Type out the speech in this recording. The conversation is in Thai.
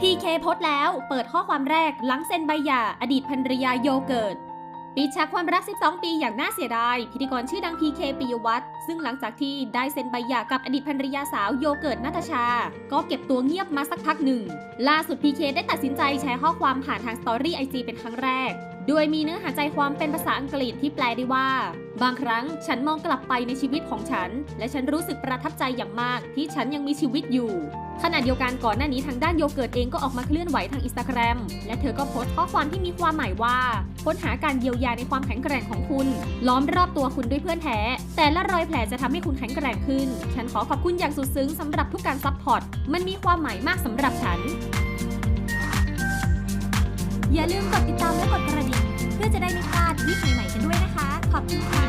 พีเคโพสแล้วเปิดข้อความแรกหลังเซ็นใบหย่าอดีตภรรยาโยเกิร์ตปิดฉากความรัก 12 ปีอย่างน่าเสียดาย พิธีกรชื่อดังพีเคปิยวัฒน์ซึ่งหลังจากที่ได้เซ็นใบหย่ากับอดีตภรรยาสาวโยเกิร์ตนัทชา ก็เก็บตัวเงียบมาสักพักหนึ่ง ล่าสุดพีเคได้ตัดสินใจแชร์ข้อความผ่านทางสตอรี่ไอจีเป็นครั้งแรก โดยมีเนื้อหาใจความเป็นภาษาอังกฤษที่แปลได้ว่า บางครั้งฉันมองกลับไปในชีวิตของฉัน และฉันรู้สึกประทับใจอย่างมากที่ฉันยังมีชีวิตอยู่ขณะเดียวกันก่อนหน้านี้ทางด้านโยเกิร์ตเองก็ออกมาเคลื่อนไหวทางอินสตาแกรมและเธอก็โพสต์ข้อความที่มีความหมายว่าค้นหาการเยียวยาในความแข็งแกร่งของคุณ ล้อมรอบตัวคุณด้วยเพื่อนแท้ แต่ละรอยแผลจะทำให้คุณแข็งแกร่งขึ้น ฉันขอขอบคุณอย่างสุดซึ้งสำหรับทุกการซัพพอร์ตมันมีความหมายมากสำหรับฉัน อย่าลืมกดติดตามและกดกระดิ่ง เพื่อจะได้ไม่พลาดวิดีโอใหม่ๆกันด้วยนะคะ ขอบคุณค่ะ